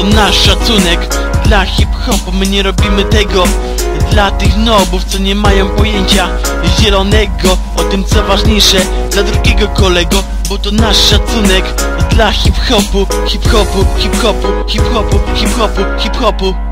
to nasz szacunek. Dla hip-hopu my nie robimy tego. Dla tych nobów, co nie mają pojęcia Zielonego, o tym co ważniejsze Dla drugiego kolego, bo to nasz szacunek. Dla hip-hopu, hip-hopu, hip-hopu, hip-hopu, hip-hopu, hip-hopu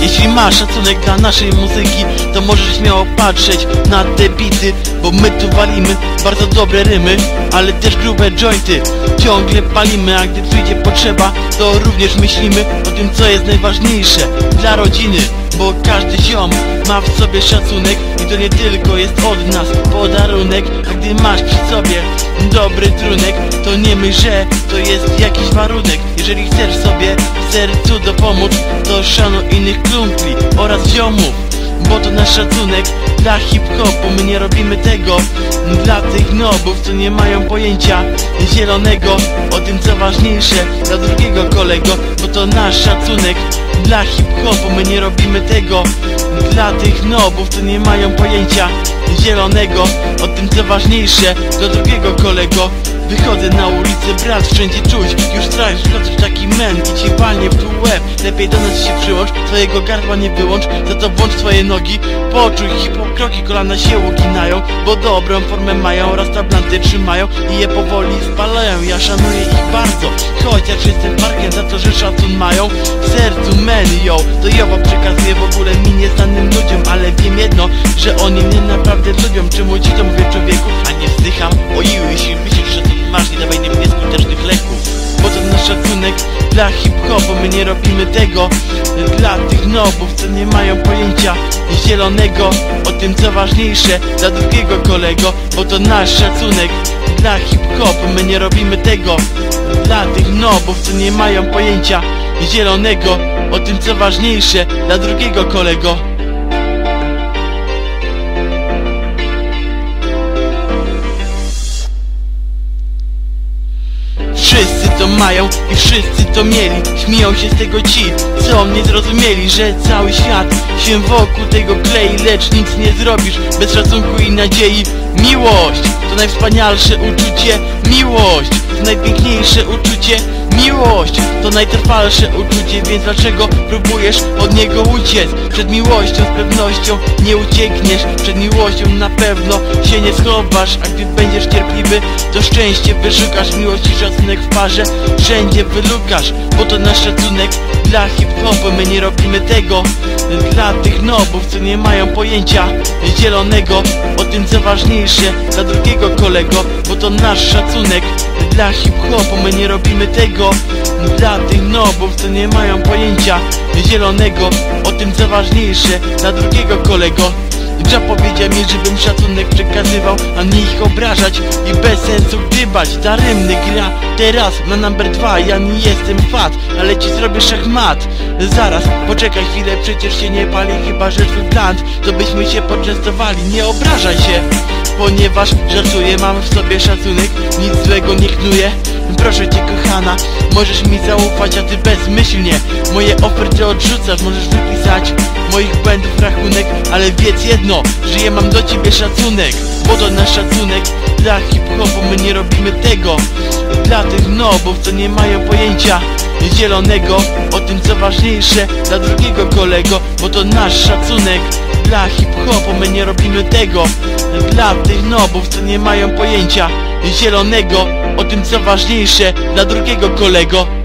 Jeśli masz szacunek dla naszej muzyki To możesz śmiało patrzeć na te bity Bo my tu walimy bardzo dobre rymy Ale też grube jointy Ciągle palimy, a gdy przyjdzie potrzeba To również myślimy o tym co jest najważniejsze Dla rodziny bo każdy ziom ma w sobie szacunek I to nie tylko jest od nas podarunek. A gdy masz przy sobie dobry trunek To nie myśl, że to jest jakiś warunek. Jeżeli chcesz sobie w sercu dopomóc To szanuj innych kumpli oraz ziomów bo to nasz szacunek dla hip-hopu My nie robimy tego dla tych nobów, co nie mają pojęcia zielonego. O tym co ważniejsze dla drugiego kolego Bo to nasz szacunek dla hip-hopu My nie robimy tego dla tych nobów, co nie mają pojęcia. Zielonego O tym co ważniejsze dla drugiego kolego. Wychodzę na ulicę, brat, wszędzie czuć. Już stracisz, wchodzisz taki men i ci walnie w pół łeb. Lepiej do nas się przyłącz, twojego gardła nie wyłącz. Za to włącz swoje nogi, poczuj hipokroki Kolana się uginają, bo dobrą formę mają Oraz tablanty trzymają i je powoli spalają. Ja szanuję ich bardzo, chociaż jestem parkiem to, że szacun mają? W sercu yo. To jowo przekazuję w ogóle mi nieznanym ludziom Ale wiem jedno, że oni mnie naprawdę lubią. Czemu ci to mówię człowieku, a nie wzdycham O jeśli myślisz, że to masz, nie dawaj im nieskutecznych leków. Bo to nasz szacunek dla hip-hopu My nie robimy tego. Dla tych nobów, co nie mają pojęcia zielonego. O tym co ważniejsze dla drugiego kolego Bo to nasz szacunek. Dla hip-hopu My nie robimy tego. Dla tych nobów, co nie mają pojęcia zielonego. O tym co ważniejsze dla drugiego kolego mają i wszyscy to mieli. Śmieją się z tego ci, co nie zrozumieli Że cały świat się wokół tego klei Lecz nic nie zrobisz bez szacunku i nadziei. Miłość to najwspanialsze uczucie. Miłość to najpiękniejsze uczucie Miłość to najtrwalsze uczucie Więc dlaczego próbujesz od niego uciec? Przed miłością z pewnością nie uciekniesz. Przed miłością na pewno się nie schowasz. A gdy będziesz cierpliwy to szczęście wyszukasz. Miłość i szacunek w parze wszędzie wylukasz. Bo to nasz szacunek dla hip-hopu. My nie robimy tego dla tych nobów, co nie mają pojęcia zielonego. O tym co ważniejsze dla drugiego kolego. Bo to nasz szacunek dla hip-hopu. My nie robimy tego dla tych nobów, co nie mają pojęcia. Zielonego O tym co ważniejsze dla drugiego kolego. Grza powiedział mi, żebym szacunek przekazywał, a nie ich obrażać i bez sensu gdybać. Daremny gra teraz na number dwa, ja nie jestem fat, ale ci zrobię szachmat. Zaraz, poczekaj chwilę, przecież się nie pali, chyba że twój plant To byśmy się poczęstowali, nie obrażaj się Ponieważ żartuję, mam w sobie szacunek, nic złego nie knuję Proszę cię kochana, możesz mi zaufać, a ty bezmyślnie. Moje oferty odrzucasz, możesz wypisać moich błędów rachunek. Ale wiedz jedno, że ja mam do ciebie szacunek. Bo to nasz szacunek. Dla hip-hopu My nie robimy tego. Dla tych nobów, co nie mają pojęcia zielonego. O tym co ważniejsze dla drugiego kolego. Bo to nasz szacunek. Dla hip-hopu My nie robimy tego. Dla tych nobów, co nie mają pojęcia zielonego O tym co ważniejsze dla drugiego kolego